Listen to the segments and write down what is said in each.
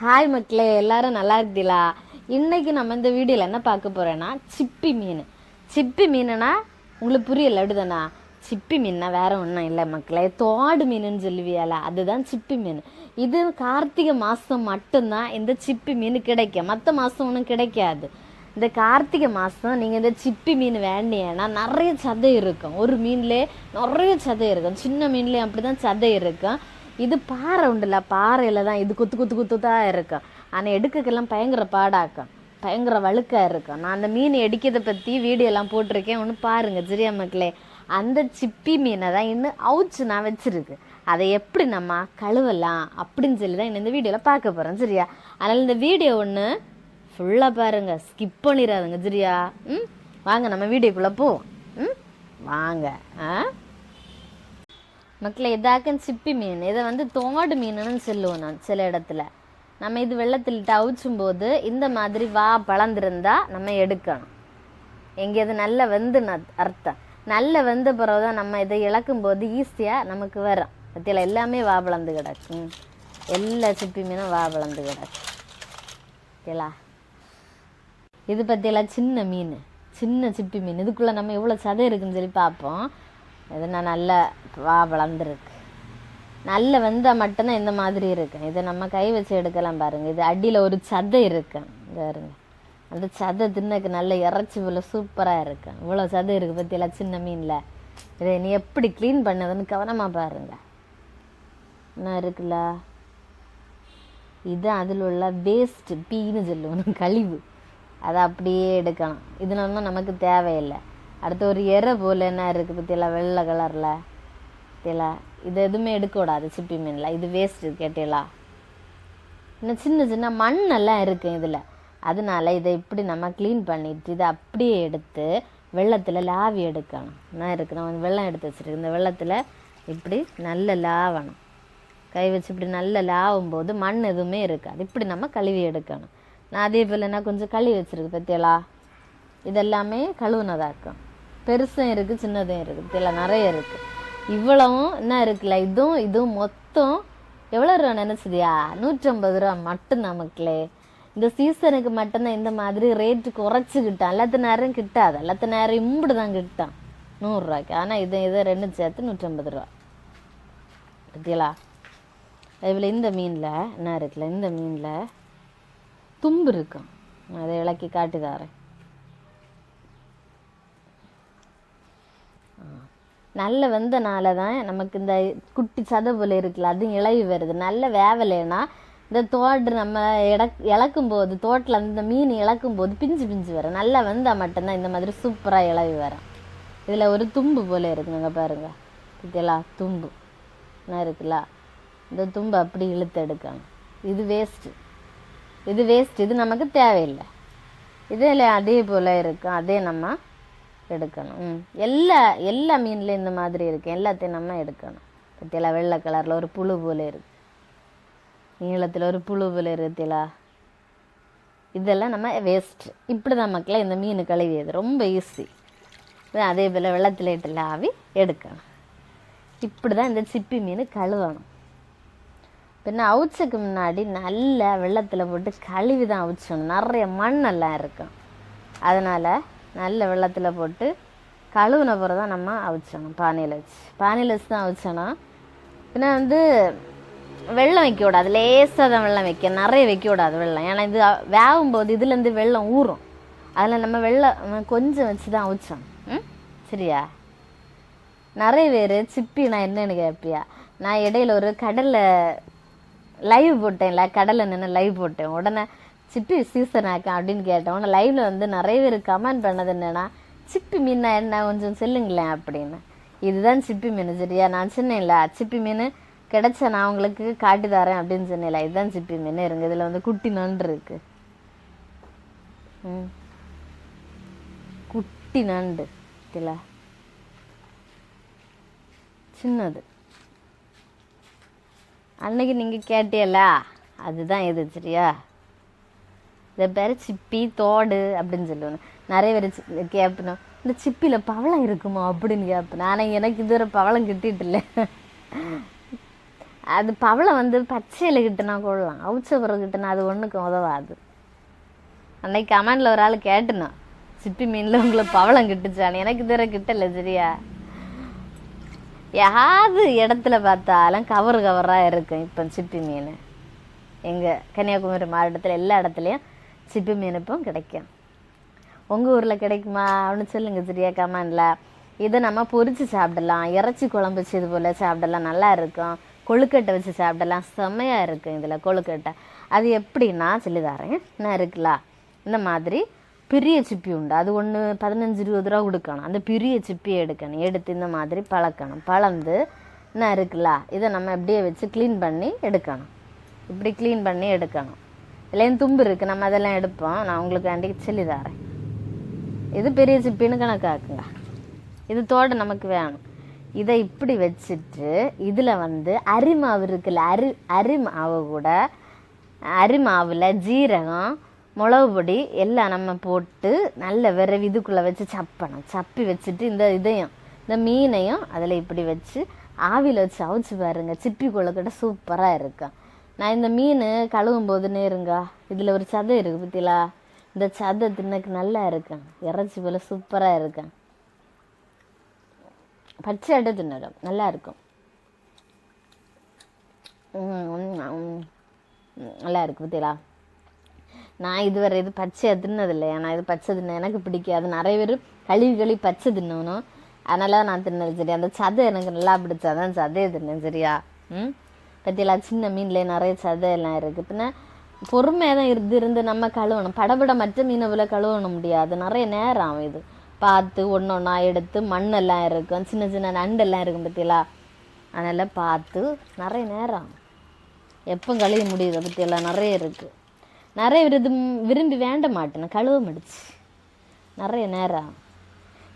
Hi மக்களே எல்லாரும் நல்லா இருக்கீங்களா? இன்றைக்கி நம்ம இந்த வீடியோவில் என்ன பார்க்க போகிறேன்னா சிப்பி மீன். சிப்பி மீனுனா உங்களுக்கு புரியல அப்படிதானா? சிப்பி மீன்னா வேறு ஒன்றும் இல்லை மக்களே. தோடு மீனுன்னு சொல்லுவியால அதுதான் சிப்பி மீன். இது கார்த்திகை மாதம் மட்டும்தான் இந்த சிப்பி மீன் கிடைக்கும். மற்ற மாதம் ஒன்றும் கிடைக்காது. இந்த கார்த்திகை மாதம் நீங்கள் இந்த சிப்பி மீன் வேண்டியன்னா நிறைய சதை இருக்கும். ஒரு மீன்லேயே நிறைய சதை இருக்கும். சின்ன மீன்லேயும் அப்படி தான் சதை இருக்கும். இது பாறை உண்டுல பாறையில் தான் இது குத்து குத்து குத்து தான் இருக்கும் ஆனால் எடுக்கக்கெல்லாம் பயங்கர பாடாக்கும். பயங்கர வழுக்காக இருக்கும் நான் அந்த மீன் எடுக்கிறத பற்றி வீடியோலாம் போட்டிருக்கேன். ஒன்று பாருங்கள் சரியா மக்களே. அந்த சிப்பி மீனை தான் இன்னும் அவுச்சு நான் வச்சிருக்கு. அதை எப்படி நம்ம கழுவலாம் அப்படின்னு சொல்லி தான் இந்த வீடியோவில் பார்க்க போகிறோம் சரியா அதனால் இந்த வீடியோ ஒன்று ஃபுல்லாக பாருங்கள் ஸ்கிப் பண்ணிடாதுங்க சரியா ம்? வாங்க நம்ம வீடியோக்குள்ளே போவோம். ம்? வாங்க. ஆ? மக்களே இதாக்கன் சிப்பி மீன் இதை வந்து தோடு மீனுன்னு சொல்லுவோம் நான் சில இடத்துல. நம்ம இது வெள்ளத்தில் டவுச்சும் போது இந்த மாதிரி வா பழந்திருந்தா நம்ம எடுக்கணும். எங்கேயாவது நல்ல வெந்து அர்த்தம். நல்ல வெந்த பிறகு தான் நம்ம இதை இழக்கும் போது ஈஸியாக நமக்கு வரும். பத்தியில் எல்லாமே வா பழந்து கிடக்கும் எல்லா சிப்பி மீனும் வா பழந்து கிடக்கும் ஓகேலா? இது பற்றியெல்லாம் சின்ன மீன் சின்ன சிப்பி மீன். இதுக்குள்ளே நம்ம எவ்வளோ சதை இருக்குன்னு சொல்லி பார்ப்போம். இது நான் நல்ல வா வளர்ந்துருக்கு. நல்ல வெந்தால் மட்டும்தான் இந்த மாதிரி இருக்கும் இதை நம்ம கை வச்சு எடுக்கலாம் பாருங்க. இது அடியில் ஒரு சதை இருக்கு. பாருங்க. அந்த சதை தின்னக்கு நல்ல இறைச்சி இவ்வளோ சூப்பராக இருக்கும் இவ்வளோ சதை இருக்குது பற்றியெல்லாம் சின்ன மீனில். இதை நீ எப்படி க்ளீன் பண்ணதுன்னு கவனமாக பாருங்க. என்ன இருக்குல்ல? இது அதில் உள்ள வேஸ்ட் பீன்னு சொல்லுவோம். கழிவு. அதை அப்படியே எடுக்கணும் இதனால தான் நமக்கு தேவையில்லை. அடுத்து ஒரு எரை போல் என்ன இருக்குது பற்றியல வெள்ளை கலரில். பார்த்தியலா இது எதுவுமே எடுக்கக்கூடாது சிப்பி மீனில். இது வேஸ்ட்டு கேட்டீங்களா இன்னும் சின்ன சின்ன மண்ணெல்லாம் இருக்குது இதில். அதனால இதை இப்படி நம்ம க்ளீன் பண்ணிட்டு இதை அப்படியே எடுத்து வெள்ளத்தில் லாவி எடுக்கணும். என்ன இருக்குது நான் வெள்ளம் எடுத்து வச்சிருக்கேன். இந்த வெள்ளத்தில் இப்படி நல்ல லாவணும். கை வச்சு இப்படி நல்லா லாவும் போது மண் எதுவுமே இருக்காது. இப்படி நம்ம கழுவி எடுக்கணும். நான் அதே போல் நான் கொஞ்சம் கழுவி வச்சுருக்கு பத்தியலா? இதெல்லாமே கழுவுனதாக்கும் பெருசும் இருக்குது சின்னதும் இருக்குது இதில் நிறைய இருக்குது இவ்வளவும் என்ன இருக்குல்ல? இதுவும் இதுவும் மொத்தம் எவ்வளோ ரூபா நினச்சதியா நூற்றம்பது ரூபா மட்டும் நமக்குலே இந்த சீசனுக்கு மட்டும்தான் இந்த மாதிரி ரேட்டு குறைச்சிக்கிட்டான். எல்லாத்து எல்லாத்த நேரம் கிட்டாது. எல்லாத்த நேரம் இம்புடு தான் கிட்டான். நூறுரூவாய்க்கு ஆனால் இது இதை ரெண்டு சேர்த்து நூற்றம்பது ரூபா. பத்தியலா? இதில் இந்த மீனில் என்ன இருக்குல்ல? இந்த மீனில் தும்பு இருக்கும். அதை விளக்கி காட்டி தரேன் நல்ல வெந்தனால தான் நமக்கு இந்த குட்டி சதவுல இருக்குல்ல அது இழவி வருது. நல்ல வேவலைன்னா இந்த தோடு நம்ம இடக் இழக்கும் போது தோட்டில் அந்த மீன் இழக்கும் போது பிஞ்சு பிஞ்சு வரும். நல்லா வெந்தால் மட்டும்தான் இந்த மாதிரி சூப்பராக இழவி வரும். இதில் ஒரு தும்பு போல இருக்குங்க பாருங்க. இதெல்லாம் தும்பு. என்ன இருக்குல்ல? இந்த தும்பை அப்படி இழுத்து எடுக்கணும் இது வேஸ்ட்டு இது வேஸ்ட் இது நமக்கு தேவையில்லை. இதில் அதே போல் இருக்கும். அதே நம்ம எடுக்கணும். ம். எல்லா எல்லா மீன்லேயும் இந்த மாதிரி இருக்கு. எல்லாத்தையும் நம்ம எடுக்கணும். பத்தியலா வெள்ளை கலரில் ஒரு புழு போல இருக்கு. நீளத்தில் ஒரு புழு போல இருக்குத்திலா இதெல்லாம் நம்ம வேஸ்ட் இப்படி தான் மக்களை இந்த மீன் கழுவியது. ரொம்ப ஈஸி அதே போல் வெள்ளத்தில் இட்டு ஆவி எடுக்கணும். இப்படி தான் இந்த சிப்பி மீன் கழுவணும். பின்ன அவுச்சக்கு முன்னாடி நல்லா வெள்ளத்தில் போட்டு கழுவி தான் அவிச்சணும். நிறைய மண்ணெல்லாம் இருக்கும். அதனால் நல்ல வெள்ளத்தில் போட்டு கழுவுன பிறகு தான் நம்ம அவிச்சணும் பானையில் வச்சு. பானையில் வச்சு தான் அவிச்சணும் பின்ன வந்து வெள்ளம் வைக்க கூடாது லேசாக தான் வெள்ளம் வைக்க நிறைய வைக்க விடாது வெள்ளம். ஏன்னா இது வேகும் போது இதுலேருந்து வெள்ளம் ஊறும். அதில் நம்ம வெள்ளம் கொஞ்சம் வச்சு தான் அவிச்சோம். ம்? சரியா? நிறைய பேர் சிப்பி நான் என்னன்னு கேட்பியா நான் இடையில ஒரு கடலை லைவ் போட்டேன்ல கடலை நின்று லைவ் போட்டேன். உடனே சிப்பி சீசன் ஆக்கா அப்படின்னு கேட்டேன் உடனே லைவ்ல வந்து நிறைய பேர் கமெண்ட் பண்ணது என்னன்னா சிப்பி மீன்னா என்ன? கொஞ்சம் சொல்லுங்களேன் அப்படின்னு. இதுதான் சிப்பி மீன் சரியா? நான் சொன்னேன்ல சிப்பி மீன் கிடைச்ச நான் உங்களுக்கு காட்டி தரேன் அப்படின்னு சொன்னேன்ல இதுதான் சிப்பி மீன். இருங்க இதில் வந்து குட்டி நண்டு இருக்கு. ம். குட்டி நண்டு இல்லை சின்னது. அன்னைக்கு நீங்கள் கேட்டியல்ல அதுதான் இது சரியா? இதை பேர் சிப்பி தோடு அப்படின்னு சொல்லுவேன் நிறைய பேர் கேட்பணும் இந்த சிப்பியில் பவளம் இருக்குமா? அப்படின்னு கேட்பேன் ஆனால் எனக்கு இதுவரை பவளம் கிட்டிட்டு இல்லை. அது பவளம் வந்து பச்சையில் கிட்டுனா கொள்ளலாம். அவுச்ச பிறகு கிட்டுனா அது ஒன்றுக்கும் உதவாது. அன்னைக்கு கமெண்டில் ஒரு ஆள் கேட்டுனான் சிப்பி மீனில் உங்களை பவளம் கிட்டுச்சானு எனக்கு இதுவரை கிட்டல சரியா? யாது இடத்துல பார்த்தாலும் கவர் கவராக இருக்கும் இப்போ சிப்பி மீன். எங்கள் கன்னியாகுமரி மாவட்டத்தில் எல்லா இடத்துலையும் சிப்பி மீனுப்பும் கிடைக்கும். உங்கள் ஊரில் கிடைக்குமா? அப்படின்னு சொல்லுங்கள் சரியா கமெண்டில். இதை நம்ம பொரிச்சு சாப்பிடலாம். இறைச்சி குழம்பு வச்சு இது போல் சாப்பிடலாம். நல்லா இருக்கும். கொழுக்கட்டை வச்சு சாப்பிடலாம். செம்மையாக இருக்கும் இதில் கொழுக்கட்டை. அது எப்படின்னா சொல்லிதாரேன் என்ன இருக்கலாம் இந்த மாதிரி பெரிய சிப்பி உண்டு. அது ஒன்று பதினஞ்சு இருபது ரூபா கொடுக்கணும். அந்த பெரிய சிப்பியை எடுக்கணும். எடுத்து இந்த மாதிரி பழக்கணும். பழந்து என்ன இருக்குல்ல இதை நம்ம அப்படியே வச்சு க்ளீன் பண்ணி எடுக்கணும். இப்படி க்ளீன் பண்ணி எடுக்கணும். இதுலேயும் தும்பு இருக்குது நம்ம அதெல்லாம் எடுப்போம். நான் உங்களுக்கு அன்றைக்கு சொல்லி தரேன். இது பெரிய சிப்பின்னு கணக்காக்குங்க இது தோடு நமக்கு வேணும். இதை இப்படி வச்சுட்டு இதில் வந்து அரிமாவு இருக்குல்ல அரி அரிமாவு கூட அரிமாவில் ஜீரகம் மிளகு பொடி எல்லாம் நம்ம போட்டு நல்ல விரவி இதுக்குள்ளே வச்சு சப்பணும். சப்பி வச்சுட்டு இந்த இதையும் இந்த மீனையும் அதில் இப்படி வச்சு ஆவியில் வச்சு அவிச்சு பாருங்கள் சிப்பி கொழுக்கிட்ட சூப்பராக இருக்கும் நான் இந்த மீன் கழுவும் போது நேருங்க இதில் ஒரு சதை இருக்குது பத்திலா? இந்த சதை தின்னக்கு நல்லா இருக்கும் இறைச்சி போல் சூப்பராக இருக்கும் பச்சை அடை தின்னடும் நல்லா இருக்கும். நல்லா இருக்கு பத்திலா? நான் இதுவரை இது பச்சையாக தின்னதில்லை. ஆனால் இது பச்சை தின்ன எனக்கு பிடிக்காது. நிறைய பேர் கழுவி கழுவி பச்சை தின்னணும். அதனால தான் நான் தின்னது சரி அந்த சதை எனக்கு நல்லா பிடிச்சா தான் சதையை தின்னேன் சரியா? ம் பற்றியெல்லாம் சின்ன மீன்லேயே நிறைய சதையெல்லாம் இருக்குது பின்ன பொறுமையாக தான் இருந்து இருந்து நம்ம கழுவணும். படபட மற்ற மீனை கழுவண முடியாது. நிறைய நேரம் ஆகும் இது பார்த்து ஒன்று ஒன்றா எடுத்து மண்ணெல்லாம் இருக்கும். சின்ன சின்ன நண்டெல்லாம் இருக்கும் பத்திலா அதனால் பார்த்து நிறைய நேரம் ஆகும் எப்போ கழுவி முடியுது பற்றியெல்லாம் நிறைய இருக்குது நிறைய விருது விரும்பி வேண்ட மாட்டேன். கழுவ முடிச்சு. நிறைய நேரம்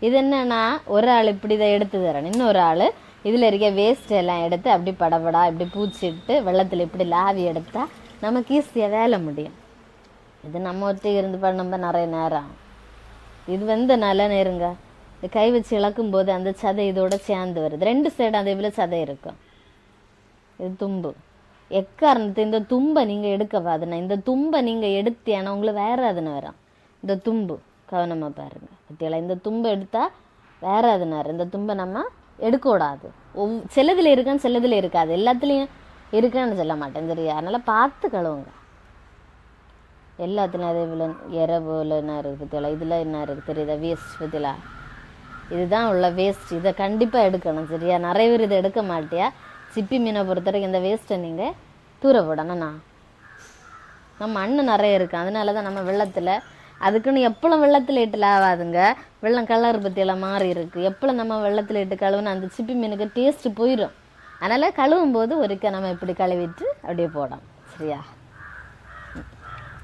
இது என்னன்னா ஒரு ஆள் இப்படி இதை எடுத்து தரணும் இன்னொரு ஆள் இதில் இருக்க வேஸ்ட் எல்லாம் எடுத்து அப்படி படபடா இப்படி பூச்சிட்டு வெள்ளத்தில் இப்படி லாவி எடுத்தால் நமக்கு ஈஸியாக வேலை முடியும். இது நம்ம ஒருத்தி இருந்து பண்ணும்போது நிறைய நேரம். இது வந்து நல்ல நேருங்க. இது கை வச்சு இழக்கும் போது அந்த சதை இதோட சேர்ந்து வருது. ரெண்டு சைடும் அதே போல் சதை இருக்கும் இது தும்பு. எக்காரணத்தை இந்த தும்பை நீங்கள் எடுக்க பாதுனா இந்த தும்பை நீங்கள் எடுத்தியானா உங்களுக்கு வேற அதுன வரும். இந்த தும்பு. கவனமாக பாருங்க. பத்தியெல்லாம் இந்த தும்பை எடுத்தால் வேற அதுனாரு இந்த தும்பை நம்ம எடுக்க கூடாது ஒவ் சிலதில் இருக்கான்னு சிலதில் இருக்காது. எல்லாத்துலேயும் இருக்கான்னு சொல்ல மாட்டேன் சரியா? அதனால் பார்த்து கழுவுங்க. எல்லாத்துலையும் அதே விழு இரவுல என்ன இருக்குது பத்தியெல்லாம் இதில் என்ன இருக்குது தெரியுதா? வேஸ்ட் பத்தியலா இதுதான் உள்ள வேஸ்ட் இதை கண்டிப்பாக எடுக்கணும் சரியா? நிறைய பேர் இதை எடுக்க மாட்டியா? சிப்பி மீனை பொறுத்த வரைக்கும் இந்த வேஸ்ட்டை நீங்கள் தூர போடணும்ண்ணா நம்ம அண்ணன் நிறைய இருக்கு. அதனால தான் நம்ம வெள்ளத்தில் அதுக்குன்னு எப்பளும் வெள்ளத்தில் இட்டு ஆகாதுங்க வெள்ளம் கலர் பற்றியெல்லாம் மாறி இருக்கு. எப்பளும் நம்ம வெள்ளத்தில் இட்டு கழுவுனா அந்த சிப்பி மீனுக்கு டேஸ்ட்டு போயிடும் அதனால் கழுவும் போது ஒருக்க நம்ம இப்படி கழுவிட்டு அப்படியே போடணும். சரியா?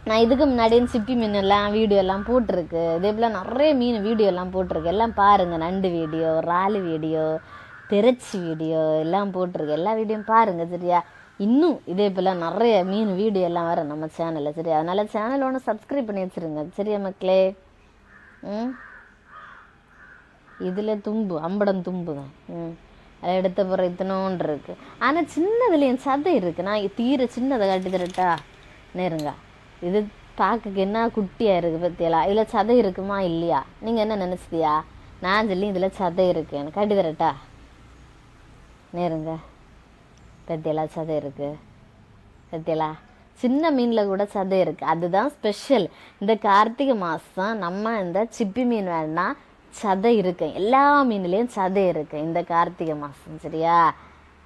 நான் இதுக்கு முன்னாடி சிப்பி மீன் எல்லாம் வீடியோ எல்லாம் போட்டிருக்கு. இதே போல் நிறைய மீன் வீடியோ எல்லாம் போட்டிருக்கு. எல்லாம் பாருங்க. நண்டு வீடியோ ராலு வீடியோ திரச்சி வீடியோ எல்லாம் போட்டிருக்கு. எல்லா வீடியோவும் பாருங்க. சரியா? இன்னும் இதே போல் நிறைய மீன் வீடியோ எல்லாம் வரும் நம்ம சேனலில் சரி அதனால் சேனல் ஒன்று சப்ஸ்கிரைப் பண்ணி வச்சிருங்க சரியா மக்களே? ம்? இதில் தும்பு அம்படம் தும்பு தான் ம். அதை எடுத்த பிறகு இத்தனோன்று இருக்குது ஆனால் சின்னதுலேயும் சதை இருக்குது நான் தீர சின்னதை காட்டி தரட்டா? நேருங்க இது பார்க்க என்ன குட்டியாக இருக்குது பற்றியலா இதில் சதை இருக்குமா இல்லையா? நீங்கள் என்ன நினச்சிதியா? நான் சொல்லி இதில் சதை இருக்கு. எனக்கு காட்டி தரட்டா? நேருங்க. பத்தியலா சதை இருக்குது பத்தியலா சின்ன மீனில் கூட சதை இருக்குது அதுதான் ஸ்பெஷல் இந்த கார்த்திகை மாதம் நம்ம இந்த சிப்பி மீன் வேணா சதை இருக்கு. எல்லா மீன்லேயும் சதை இருக்கு இந்த கார்த்திகை மாதம் சரியா?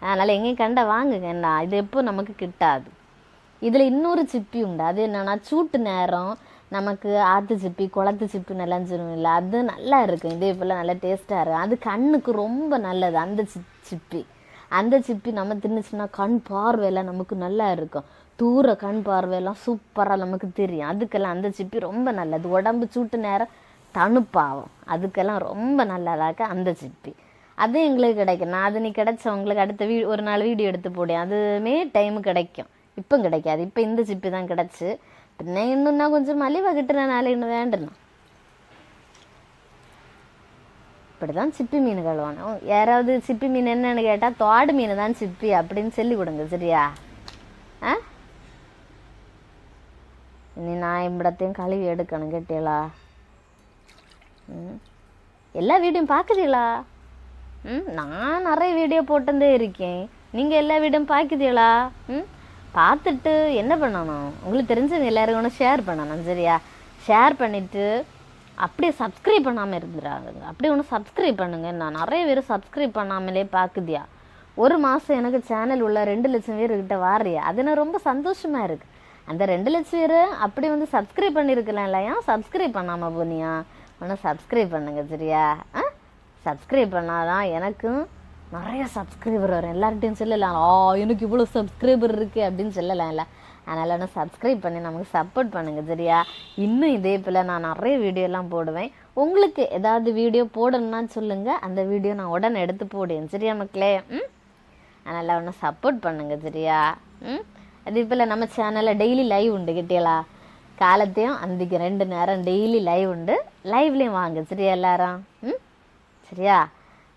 அதனால் எங்கேயும் கண்ட வாங்குங்க என்ன இது எப்போ நமக்கு கிட்டாது. இதில் இன்னொரு சிப்பி உண்டு. அது என்னென்னா சூட்டு நேரம் நமக்கு ஆத்து சிப்பி குளத்து சிப்பி நிலஞ்சிரும் இல்லை அது நல்லா இருக்கும். இதே போல் நல்லா டேஸ்ட்டாக இருக்கும். அது கண்ணுக்கு ரொம்ப நல்லது அந்த சிப் சிப்பி. அந்த சிப்பி நம்ம தின்னுச்சுன்னா கண் பார்வையெல்லாம் நமக்கு நல்லா இருக்கும் தூர கண் பார்வையெல்லாம் சூப்பராக நமக்கு தெரியும் அதுக்கெல்லாம் அந்த சிப்பி ரொம்ப நல்லது உடம்பு சூட்டு நேரம் தணுப்பாகும் அதுக்கெல்லாம் ரொம்ப நல்லதாக்க அந்த சிப்பி அது எங்களுக்கு கிடைக்கும் நான் அது நீ கிடைச்சவங்களுக்கு அடுத்த வீ ஒரு நாள் வீடியோ எடுத்து போடேன் அதுவுமே டைம் கிடைக்கும் இப்போ கிடைக்காது இப்போ இந்த சிப்பி தான் கிடச்சி പിന്നെ இன்னும் கொஞ்சம் மலிவாக கிட்டுறனால இன்னும் வேண்டணும் இப்படி தான் சிப்பி மீன் கழுவணும். யாராவது சிப்பி மீன் என்னன்னு கேட்டால் தோடு மீன் தான் சிப்பி அப்படின்னு சொல்லி கொடுங்க சரியா? ஆ? இனி நான் இம்பிடத்தையும் கழுவி எடுக்கணும் கேட்டீங்களா? ம். எல்லா வீடியும் பார்க்குறீங்களா ம் நான் நிறைய வீடியோ போட்டுந்தே இருக்கேன். நீங்கள் எல்லா வீடும் பார்க்குறீங்களா ம்? பார்த்துட்டு என்ன பண்ணணும்? உங்களுக்கு தெரிஞ்சவங்க எல்லாரும் ஒன்று ஷேர் பண்ணணும் சரியா? ஷேர் பண்ணிவிட்டு அப்படியே சப்ஸ்கிரைப் பண்ணாமல் இருந்துடாதுங்க அப்படியே ஒன்று சப்ஸ்கிரைப் பண்ணுங்க. நான் நிறைய பேர் சப்ஸ்கிரைப் பண்ணாமலே பார்க்குதியா? ஒரு மாதம் எனக்கு சேனல் உள்ள ரெண்டு லட்சம் பேர்கிட்ட வாரியா? அது நான் ரொம்ப சந்தோஷமாக இருக்குது அந்த ரெண்டு லட்சம் பேர் அப்படி வந்து சப்ஸ்கிரைப் பண்ணியிருக்கலாம் இல்லையா? சப்ஸ்கிரைப் பண்ணாமல் போனியா? ஒன்று சப்ஸ்கிரைப் பண்ணுங்க சரியா? ஆ? சப்ஸ்கிரைப் பண்ணாதான் எனக்கும் நிறைய சப்ஸ்கிரைபர் வரும். எல்லார்கிட்டையும் சொல்லலாம் ஆ எனக்கு இவ்வளோ சப்ஸ்கிரைபர் இருக்குது அப்படின்னு இல்லை அதனால் ஒன்று சப்ஸ்கிரைப் பண்ணி நமக்கு சப்போர்ட் பண்ணுங்கள் சரியா? இன்னும் இதே போல் நான் நிறைய வீடியோலாம் போடுவேன். உங்களுக்கு ஏதாவது வீடியோ போடணும்னா சொல்லுங்கள் அந்த வீடியோ நான் உடனே எடுத்து போடுவேன் சரியா மக்களே? ம்? அதனால் ஒன்று சப்போர்ட் பண்ணுங்கள் சரியா? ம்? அதே போல் நம்ம சேனலில் டெய்லி லைவ் உண்டு கிட்டியலா காலத்தையும் அந்திக்கு ரெண்டு நேரம் டெய்லி லைவ் உண்டு. லைவ்லேயும் வாங்க சரியா எல்லாரும்? ம்? சரியா?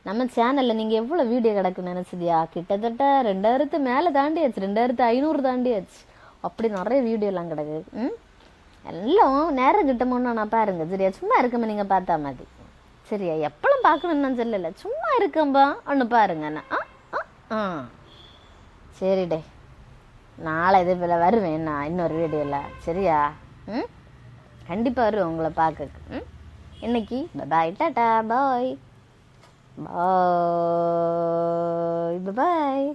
நம்ம சேனலில் நீங்கள் எவ்வளோ வீடியோ கிடக்குன்னு நினச்சிதியா? கிட்டத்தட்ட ரெண்டாயிரத்து மேலே தாண்டியாச்சு ரெண்டாயிரத்து ஐநூறு தாண்டியாச்சு. அப்படி நிறைய வீடியோலாம் கிடக்கு. ம்? எல்லாம் நேரம் கிட்டமோன்னு நான் பாருங்க சரியா? சும்மா இருக்கமே நீங்கள் பார்த்தா மாதிரி. சரியா? எப்பளும் பார்க்கணும்னு நான் சொல்லலை. சும்மா இருக்கம்பா ஒன்று பாருங்க நான். ஆ ஆ ஆ. சரிடே நாளை இதே போல் வருவேன் நான் இன்னொரு வீடியோவில் சரியா? ம்? கண்டிப்பாக வருவேன் உங்களை பார்க்க ம்? இன்னைக்கு பாய் டாட்டா பாய் பாய் பாய்